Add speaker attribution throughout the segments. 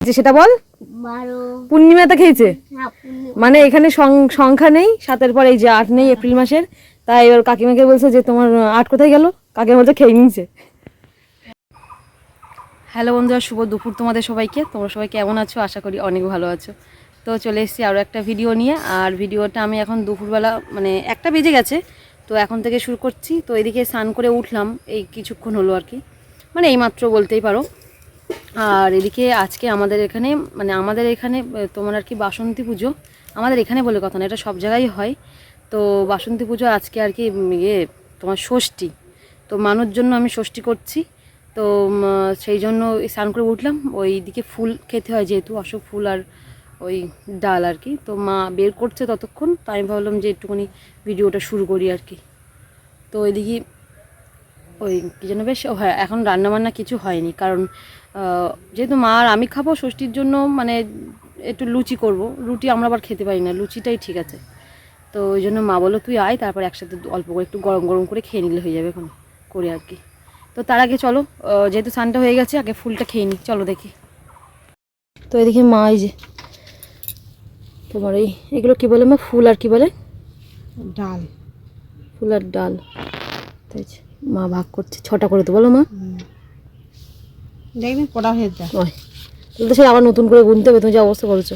Speaker 1: যে সেটা বল। পূর্ণিমাতে খেয়েছে?
Speaker 2: হ্যাঁ,
Speaker 1: মানে এখানে সং- সংখ্যা নেই সাতের পর এই যে আট নেই এপ্রিল মাসের। তাই এবার কাকিমাকে বলছে যে তোমার আট কোথায় গেল? কাকিমা বলছে খেয়ে নিয়েছে। হ্যালো বন্ধুরা শুভ দুপুর তোমাদের সবাইকে। তোমরা সবাই কেমন আছো? আশা করি অনেক ভালো আছো। তো চলে এসেছি আরও একটা ভিডিও নিয়ে। আর ভিডিওটা আমি এখন দুপুরবেলা মানে একটা বেজে গেছে। তো এখন থেকে শুরু করছি। তো এদিকে স্নান করে উঠলাম এই কিছুক্ষণ হলো আর কি। মানে এইমাত্র বলতেই পারো। আর এদিকে আজকে আমাদের এখানে মানে আমাদের এখানে তোমার আর কি বাসন্তী পুজো। আমাদের এখানে বলে কথা না, এটা সব জায়গায় হয়। তো বাসন্তী পুজো আজকে আর কি ইয়ে তোমার ষষ্ঠী। তো মানুষ জন্য আমি ষষ্ঠী করছি। তো সেই জন্য স্নান করে উঠলাম। ওই দিকে ফুল খেতে হয় যেহেতু, অশোক ফুল আর ওই ডাল আর কি। তো মা বের করছে ততক্ষণ তো আমি ভাবলাম যে একটুখানি ভিডিওটা শুরু করি আর কি। তো ওইদিকে ওই কী যেন বেশ হ্যাঁ এখন রান্নাবান্না কিছু হয়নি কারণ যেহেতু মা আর আমি খাব ষষ্ঠীর জন্য মানে একটু লুচি করব। রুটি আমরা আবার খেতে পারি না লুচিটাই ঠিক আছে। তো ওই জন্য মা বলো তুই আয় তারপর একসাথে অল্প করে একটু গরম গরম করে খেয়ে নিলে হয়ে যাবে এখন করে আর কি। তো তার আগে চলো যেহেতু সানটা হয়ে গেছে আগে ফুলটা খেয়ে নিই চলো দেখি। তো এদিকে মা এই যে তোমার এই এগুলো কী বলে মা? ফুল আর কি বলে?
Speaker 3: ডাল।
Speaker 1: ফুল আর ডাল। তাই মা ভাগ করছে ছটা করে তো বলো মা।
Speaker 3: দেখবি কটা হয়ে যায়
Speaker 1: তাহলে তো সে আবার নতুন করে গুনতে হবে তুমি যে অবস্থা করেছ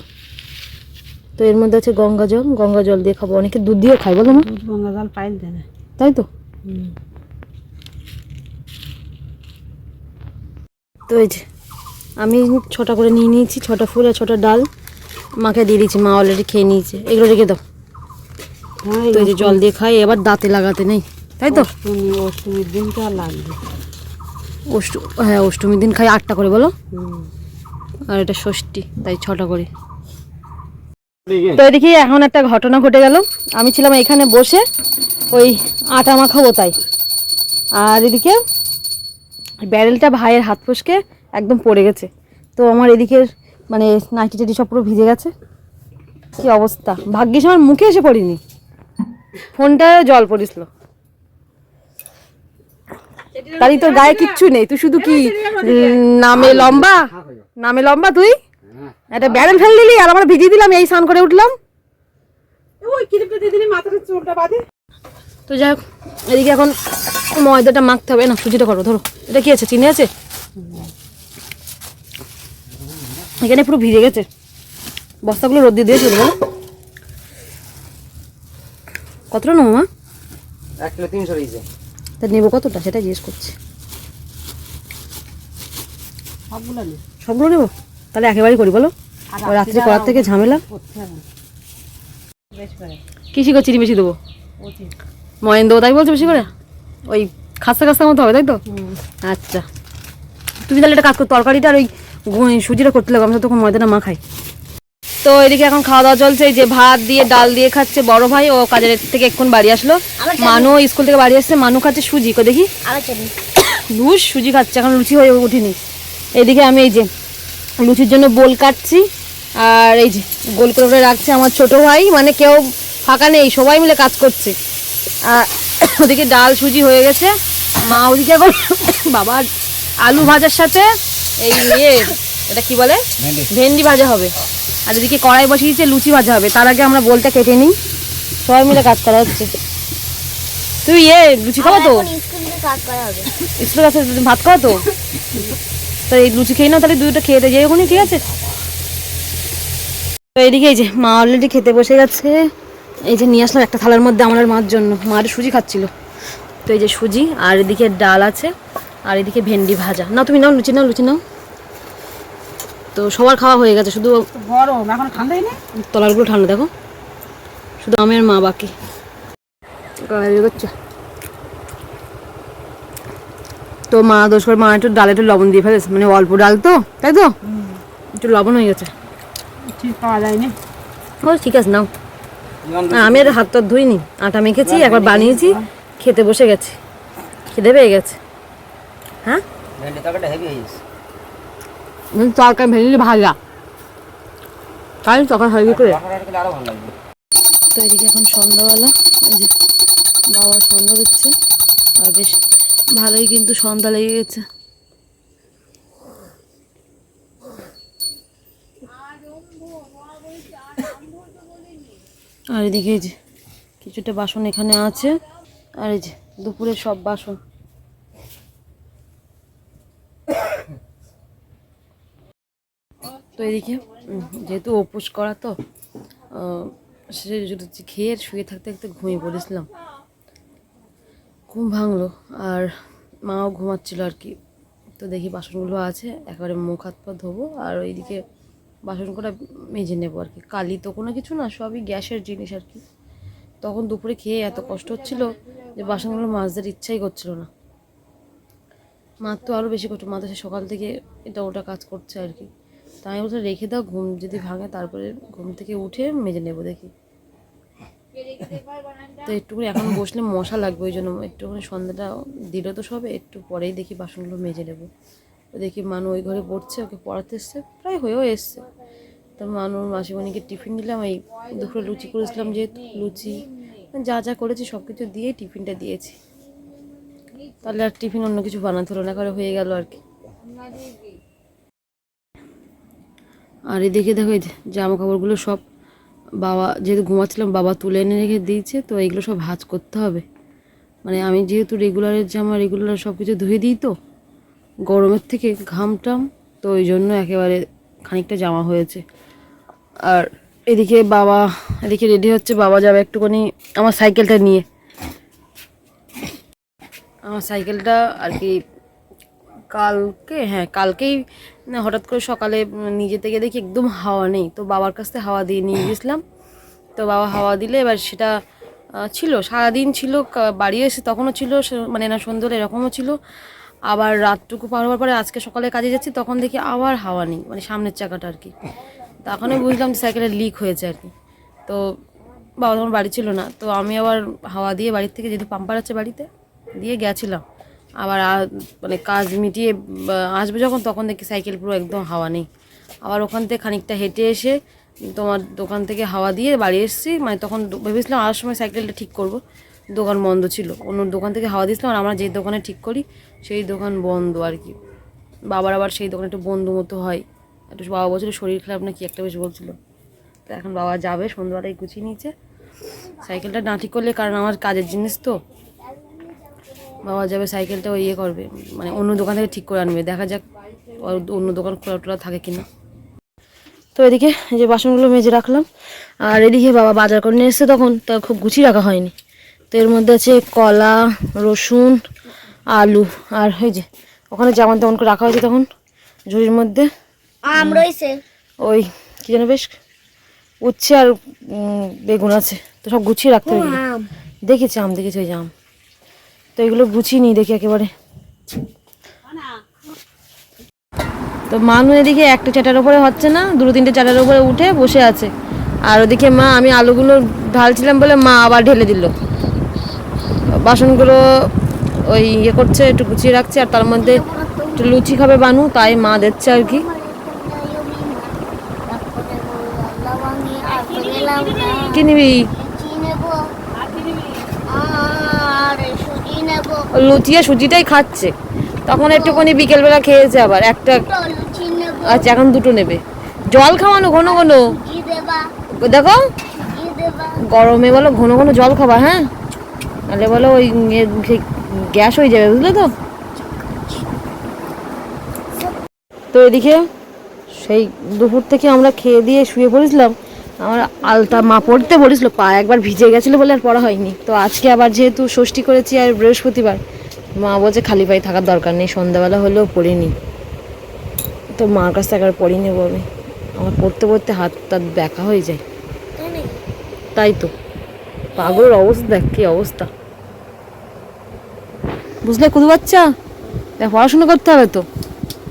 Speaker 1: তো এর মধ্যে আছে গঙ্গা জল গঙ্গা জল দিয়ে খাব। অনেকে দুধ দিয়ে খাই বলো মা।
Speaker 3: গঙ্গা জল পাইল দেয় না।
Speaker 1: তাই তো? তো এই যে আমি ছটা করে নিয়ে নিয়েছি ছটা ফুল আর ছটা ডাল। মাকে দিয়ে দিয়েছি মা অলরেডি খেয়ে নিয়েছে। এগুলো রেখে দাও।
Speaker 3: হ্যাঁ
Speaker 1: তো এই যে জল দিয়ে খাই এবার দাঁতে লাগাতে নেই। তাই তো?
Speaker 3: অষ্টমী অষ্টমীর দিনটা লাগবে।
Speaker 1: অষ্টু হ্যাঁ অষ্টমীর দিন খাই আটটা করে বলো? আর এটা ষষ্ঠী তাই ছটা করে। তো এদিকে এখন একটা ঘটনা ঘটে গেল। আমি ছিলাম এখানে বসে ওই আটা মাখাবো তাই। আর এদিকে ব্যারেলটা ভাইয়ের হাত ফসকে একদম পড়ে গেছে। তো আমার এদিকে মানে নাইটি টাইটি সব পুরো ভিজে গেছে। কি অবস্থা? ভাগ্যিস আমার মুখে এসে পড়িনি। ফোনটা জল পড়িছিল। তারই তোর গায়ে কিচ্ছু নেই তুই শুধু কি নামে লম্বা? নামে লম্বা তুই? একটা ব্যারেল ফেল দিলি আর আমরা ভিজিয়ে দিলাম এই স্নান করে উঠলাম। তো যাই হোক এদিকে এখন ময়দাটা মাখতে হবে। না সুজিটা করো ধরো। এটা কি আছে চিনি আছে? এখানে পুরো ভিজে গেছে। বস্তাগুলো রোদ দিয়ে দিয়েছিল বলো কতটা নেব মা?
Speaker 4: এক কিলো তিনশো রয়েছে।
Speaker 1: তা নেব কতটা? সেটা জিজ্ঞেস করছি।
Speaker 3: সবগুলো
Speaker 1: নেব। তাহলে একেবারেই করি বলো। রাত্রে করার থেকে ঝামেলা?
Speaker 3: বেশ করে।
Speaker 1: চিনি বেশি দেবো? দেবো তাই বলছো বেশি করে? ওই খাস্তা খাস্তা মতো হবে তাই তো? আচ্ছা। তুমি তাহলে একটা কাজ করো তরকারিটা আর ওই সুজিটা করতে লাগো আমি তো তখন ময়দাটা মাখাই। তো এদিকে এখন খাওয়া দাওয়া চলছে এই যে ভাত দিয়ে ডাল দিয়ে খাচ্ছে বড় ভাই ও কাজের থেকে এক্ষুন বাড়ি আসলো। মানু স্কুল থেকে বাড়ি আসছে মানু খাচ্ছে সুজি কো দেখি।
Speaker 2: আবার
Speaker 1: সুজি খাচ্ছে এখন লুচি হয়ে উঠিনি। এদিকে আমি এই যে লুচির জন্য বোল কাটছি আর এই যে গোল করে করে রাখছে আমার ছোট ভাই মানে কেউ ফাঁকা নেই সবাই মিলে কাজ করছে। আর ওদিকে ডাল সুজি হয়ে গেছে। মা ওদিকে এখন বাবা আলু ভাজার সাথে এই ইয়ে এটা কি বলে? ভেন্ডি ভাজা হবে। আর এদিকে কড়াই বসিয়েছে লুচি ভাজা হবে। তার আগে আমরা বোলটা কেটে নিই। সবাই মিলে কাজ করা হচ্ছে। তুই ইয়ে লুচি খাব তো?
Speaker 2: স্কুল
Speaker 1: কাছে ভাত খাও তো? তো এই লুচি খেয়ে নাও তাহলে দুটো খেয়ে দে ওখানে ঠিক আছে? তো এইদিকে এই যে মা অলরেডি খেতে বসে গেছে। এই যে নিয়ে আসলাম একটা থালার মধ্যে আমার মার জন্য। মার সুজি খাচ্ছিল। তো এই যে সুজি আর এদিকে ডাল আছে আর এদিকে ভেন্ডি ভাজা। না তুমি নাও লুচি নাও লুচি নাও। তো সবার খাওয়া হয়ে গেছে শুধু
Speaker 3: গরম এখন ঠান্ডাই না
Speaker 1: তলারগুলো ঠান্ডা দেখো। শুধু আমি আর মা বাকি। তো মা দোষ করে মা একটু ডালে একটু লবণ দিয়ে ফেলেছে মানে অল্প ডাল তো তাই তো? একটু লবণ হয়ে গেছে।
Speaker 3: ঠিক পাওয়া যায়নি।
Speaker 1: ও ঠিক আছে নাও। আমি আর হাত টাত ধুইনি। আটা মেখেছি একবার বানিয়েছি খেতে বসে গেছি। খেতে পেয়ে গেছে। হ্যাঁ
Speaker 4: ভেন্ডি তরকারিটা হেভি হয়ে গেছে
Speaker 1: মানে তরকারি ভেঙে ভাজা। তাই তখন হয়ে করে তো এদিকে এখন সন্ধ্যাবেলা, এই যে বাবা সন্ধ্যা দিচ্ছে, আর বেশ ভালোই কিন্তু সন্ধ্যা লেগে গেছে। আর এদিকে যে কিছুটা বাসন এখানে আছে, আর এই যে দুপুরের সব বাসন। তো এদিকে যেহেতু উপোস করা তো সে খেয়ে শুয়ে থাকতে থাকতে ঘুমিয়ে পড়েছিলাম। ঘুম ভাঙলো আর মাও ঘুমাচ্ছিল আর কি। তো দেখি বাসনগুলো আছে, একেবারে মুখ হাত পা ধোবো আর ওইদিকে বাসনগুলো মেজে নেব আর কি। কালি তো কোনো কিছু না, সবই গ্যাসের জিনিস আর কি। তখন দুপুরে খেয়ে এত কষ্ট হচ্ছিল যে বাসনগুলো মাজদের ইচ্ছাই করছিল না। মার তো আরও বেশি কষ্ট মা তো সে সকাল থেকে এটা ওটা কাজ করছে আর কি। তাই আমি বলছি, রেখে দাও, ঘুম যদি ভাঙে তারপরে ঘুম থেকে উঠে মেজে নেব, দেখি। তো একটুখানি এখন বসলে মশা লাগবে ওই জন্য। একটুখানি সন্ধ্যাটা দিল তো সবে, একটু পরেই দেখি বাসনগুলো মেজে নেব। তো দেখি মানু ওই ঘরে পড়ছে, ওকে পড়াতে এসছে, প্রায় হয়েও এসছে। তো মানু মাসিমণিকে টিফিন দিলাম, এই দুপুরে লুচি করেছিলাম যেহেতু, লুচি, যা যা করেছি সব কিছু দিয়ে টিফিনটা দিয়েছি। তাহলে আর টিফিন অন্য কিছু বানাতে হলো না করে হয়ে গেল আর কি। আর এদিকে দেখো এই জামা কাপড়গুলো সব বাবা, যেহেতু ঘুমাচ্ছিলাম, বাবা তুলে এনে রেখে দিয়েছে, তো এইগুলো সব ভাঁজ করতে হবে। মানে আমি যেহেতু রেগুলারের জামা রেগুলার সব কিছু ধুয়ে দিই তো, গরমের থেকে ঘাম টাম তো ওই জন্য একেবারে খানিকটা জামা হয়েছে। আর এদিকে বাবা, এদিকে রেডি হচ্ছে, বাবা যাবে একটুখানি আমার সাইকেলটা নিয়ে। আমার সাইকেলটা আর কি কালকে হ্যাঁ কালকেই হঠাৎ করে সকালে নিজে থেকে দেখি একদম হাওয়া নেই। তো বাবার কাছ থেকে হাওয়া দিয়ে নিয়ে গেছিলাম। তো বাবা হাওয়া দিলে এবার সেটা ছিল। সারাদিন ছিল বাড়ি এসে তখনও ছিল মানে না সন্ধ্যে এরকমও ছিল। আবার রাতটুকু পার হওয়ার পরে আজকে সকালে কাজে যাচ্ছি, তখন দেখি আবার হাওয়া নেই মানে সামনের চাকাটা আর কি। তখনই বুঝলাম সাইকেলের লিক হয়েছে আর কি। তো বাবা তখন বাড়ি ছিল না। তো আমি আবার হাওয়া দিয়ে বাড়ির থেকে যেহেতু পাম্পার আছে বাড়িতে, দিয়ে গেছিলাম। আবার মানে কাজ মিটিয়ে আসবে যখন, তখন দেখি সাইকেল পুরো একদম হাওয়া নেই। আবার ওখান থেকে খানিকটা হেঁটে এসে তোমার দোকান থেকে হাওয়া দিয়ে বাড়ি এসেছি মানে তখন ভেবেছিলাম আসার সময় সাইকেলটা ঠিক করব। দোকান বন্ধ ছিল, অন্য দোকান থেকে হাওয়া দিয়েছিলাম, আর আমরা যে দোকানে ঠিক করি, সেই দোকান বন্ধ আর কি। বাবার আবার সেই দোকানে একটু বন্ধু মতো হয়। একটু বাবা বলছিল, শরীর খারাপ না কি একটা বেশ বলছিল। তো এখন বাবা যাবে, সন্ধ্যাবেলায় গুছিয়ে নিয়েছে। সাইকেলটা না ঠিক করলে, কারণ আমার কাজের জিনিস তো। বাবা যাবে সাইকেলটা ইয়ে করবে মানে অন্য দোকান থেকে ঠিক করে আনবে দেখা যাক অন্য দোকান খোলা টোলা থাকে কিনা। তো এদিকে যে বাসনগুলো মেজে রাখলাম আর এদিকে বাবা বাজার করে নিয়ে এসছে তখন তা খুব গুছিয়ে রাখা হয়নি। তো এর মধ্যে আছে কলা রসুন আলু আর ওই যে ওখানে যেমন তেমন করে রাখা হয়েছে তখন ঝুড়ির মধ্যে।
Speaker 2: আম রয়েছে
Speaker 1: ওই কি যেন বেশ উচ্ছে আর বেগুন আছে তো সব গুছিয়ে রাখতে হবে দেখেছি আম দেখেছি ওই যে আম। তো এগুলো গুছিয়ে নিই দেখি একেবারে। তো মানু এদিকে একটা চাটার উপরে হচ্ছে না, দুটো তিনটে চাটার উপরে উঠে বসে আছে। আর ওদিকে মা, আমি আলুগুলো ঢালছিলাম বলে মা আবার ঢেলে দিল। বাসনগুলো ওই ইয়ে করছে, একটু গুছিয়ে রাখছে, আর তার মধ্যে একটু লুচি খাবে বানু, তাই মা দিচ্ছে আর কি। কি নিবি
Speaker 2: আর সুজি নেব
Speaker 1: ও লুচি আর সুজিটাই খাচ্ছে। তখন একটুখানি বিকেলবেলা খেয়েছে আবার, একটা আচ্ছা এখন দুটো নেবে। জল খাওয়ানো, ঘন ঘন। দেখো, গরমে বলো ঘন ঘন জল খাবা হ্যাঁ? নাহলে বলো ওই গ্যাস হয়ে যাবে, বুঝলে তো? তো এদিকে সেই দুপুর থেকে আমরা খেয়ে দিয়ে শুয়ে পড়েছিলাম। আমার আলতা মা পড়তে বলেছিল, পা একবার ভিজে গেছিল বলে আর পড়া হয়নি। তো আজকে আবার যেহেতু ষষ্ঠী করেছি আর বৃহস্পতিবার, মা বলছে খালি পায়ে থাকার দরকার নেই, সন্ধ্যাবেলা হলেও পড়িনি তো মার কাছ থেকে একবার পড়িয়ে নেব আমি। আমার পড়তে পড়তে হাত টাত ব্যাকা হয়ে যায়।
Speaker 2: তাই
Speaker 1: তো। পাগলের অবস্থা, দেখ কি অবস্থা। বুঝলে কুদু বাচ্চা? দেখ, পড়াশোনা করতে হবে তো।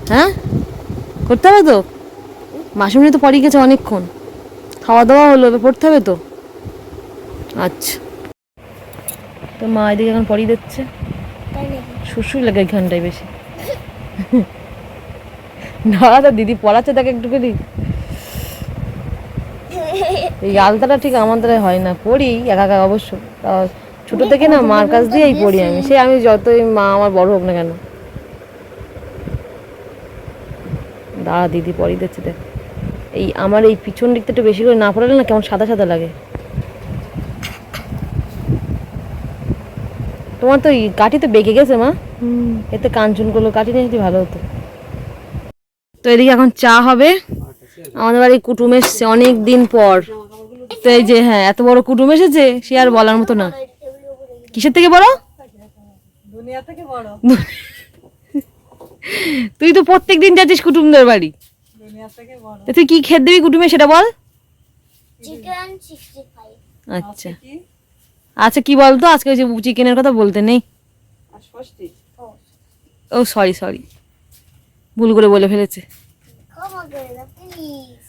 Speaker 1: হ্যাঁ? করতে হবে তো? মাসুমনি তো পড়িয়ে গেছে অনেকক্ষণ। খাওয়া দাওয়া হলো পড়তে হবে তো? আচ্ছা। তো মা এদিকে এখন পড়িয়ে দিচ্ছে? শুশুই লাগে এখানটায় বেশি। না তো দিদি পড়াচ্ছে তাকে একটুখানি। এই আলতাটা ঠিক আমার দ্বারা হয় না পড়ি একা একা অবশ্য। ছোট থেকে না মার কাছ দিয়েই পড়ি আমি। সে আমি যতই মা আমার বড় হোক না কেন। দাঁড়া দিদি পড়িয়ে দিচ্ছে দেখ। এই আমার এই পিছন দিকটা একটু বেশি করে না পড়ালে না কেমন সাদা সাদা লাগে। তোমার তো এই কাঠি তো বেঁকে গেছে মা। এতে কাঞ্চনগুলো কাঠি নিয়ে যদি ভালো হতো। তো এদিকে এখন চা হবে। আমাদের বাড়ি কুটুম এসছে অনেক দিন পর। তো এই যে হ্যাঁ এত বড় কুটুম এসেছে সে আর বলার মতো না। কিসের থেকে বড়?
Speaker 3: দুনিয়া থেকে বড়।
Speaker 1: তুই তো প্রত্যেক দিন যাচ্ছিস কুটুমদের বাড়ি। তুই কি খেত দিবি কুটুমে সেটা বল? আচ্ছা।
Speaker 3: কি?
Speaker 1: আচ্ছা কি বলতো? আজকে ওই যে চিকেনের কথা বলতে নেই। ও। সরি সরি ভুল করে বলে ফেলেছে।
Speaker 2: ক্ষমা করে দাও প্লিজ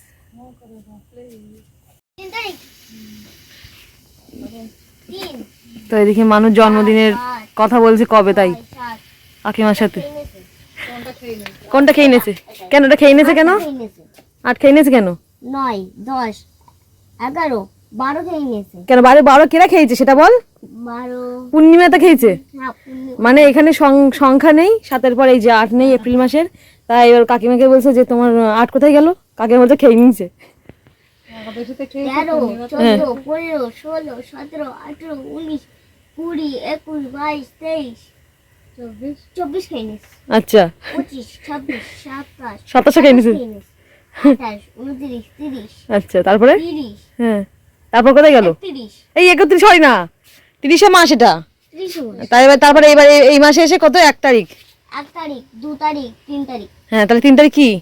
Speaker 2: তিন তারিখ? তিন।
Speaker 1: তো এদিকে মানুষ জন্মদিনের কথা বলছে কবে তাই?
Speaker 2: সাত।
Speaker 1: কাকিমার সাথে। কোনটা খেয়ে নিয়েছে? কেন? ওটা খেয়ে নিয়েছে কেন? আট খেয়ে নিয়েছে। কেন?
Speaker 2: নয় দশ এগারো বারো খেয়ে নিয়েছে।
Speaker 1: কেন? বারে বারো কেরা খেয়েছে সেটা বল।
Speaker 2: বারো।
Speaker 1: পূর্ণিমাতে খেয়েছে?
Speaker 2: হ্যাঁ
Speaker 1: মানে এখানে সং- সংখ্যা নেই সাতের পর এই যে আট নেই এপ্রিল মাসের। তাই এবার কাকিমাকে বলছে যে তোমার আট কোথায় গেল? কাকিমা বলছে খেয়ে নিয়েছে।
Speaker 2: তেরো
Speaker 1: হ্যাঁ।
Speaker 2: চোদ্দ পনেরো ষোলো সতেরো আঠেরো উনিশ কুড়ি একুশ বাইশ তেইশ। চব্বিশ চব্বিশ খেয়ে নিস।
Speaker 1: আচ্ছা।
Speaker 2: পঁচিশ ছাব্বিশ সাতাশ
Speaker 1: সাতাশে খেয়ে
Speaker 2: নিস। আঠাশ উনত্রিশ তিরিশ
Speaker 1: আচ্ছা তারপরে? হ্যাঁ। তারপর কোথায় গেল? এই একত্রিশ হয় না। তিরিশে মাস এটা। তাই এবার তারপরে এবার এই- এই মাসে এসে কত? এক তারিখ।
Speaker 2: এক তারিখ দু তারিখ তিন তারিখ।
Speaker 1: হ্যাঁ তাহলে তিন তারিখ কি?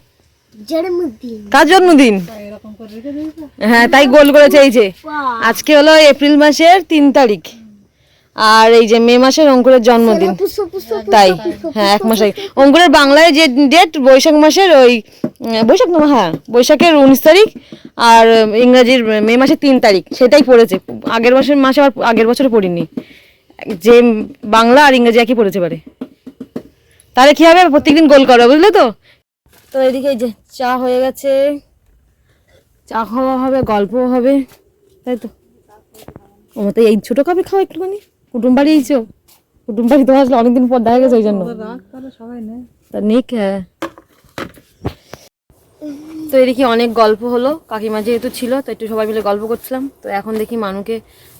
Speaker 2: জন্মদিন।
Speaker 1: কার জন্মদিন?
Speaker 3: এরকম করে রেখে দিয়েছে।
Speaker 1: হ্যাঁ তাই গোল করেছে এই যে। আজকে হলো এপ্রিল মাসের তিন তারিখ। আর এই যে মে মাসের অঙ্কুরের জন্মদিন। তাই হ্যাঁ এক মাস আগে অঙ্কুরের বাংলায় যে ডেট বৈশাখ মাসের ওই বৈশাখ না হ্যাঁ বৈশাখের উনিশ তারিখ আর ইংরাজির মে মাসের তিন তারিখ সেটাই পড়েছে। আগের মাসের মাসে আর আগের বছরে পড়িনি। যে বাংলা আর ইংরেজি একই পড়েছে পারে তাহলে কি হবে? প্রত্যেকদিন গোল করো বুঝলে তো? তো এদিকে যে চা হয়ে গেছে। চা খাওয়া হবে গল্পও হবে তাই তো? ও তো এই ছোটো কাপে খাওয়া একটুখানি। কুটুম বাড়ি এইছো কুটুম বাড়ি তো আসলে অনেকদিন পর দেখা গেছে ওই জন্য
Speaker 3: সবাই
Speaker 1: তা নিক হ্যাঁ। তো এদিকে অনেক গল্প হলো কাকিমা যেহেতু ছিল তো একটু সবাই মিলে গল্প করছিলাম। তো এখন দেখি মানুকে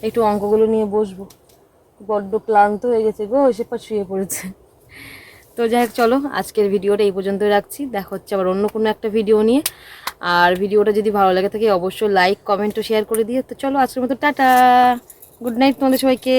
Speaker 1: একটু অঙ্কগুলো নিয়ে বসবো। বড্ড ক্লান্ত হয়ে গেছে গো এসে পর শুয়ে পড়েছে। তো যাই হোক চলো আজকের ভিডিওটা এই পর্যন্তই রাখছি। দেখা হচ্ছে আবার অন্য কোনো একটা ভিডিও নিয়ে। আর ভিডিওটা যদি ভালো লাগে থাকে অবশ্যই লাইক কমেন্ট ও শেয়ার করে দিয়ে তো চলো আজকের মতো টাটা। গুড নাইট তোমাদের সবাইকে।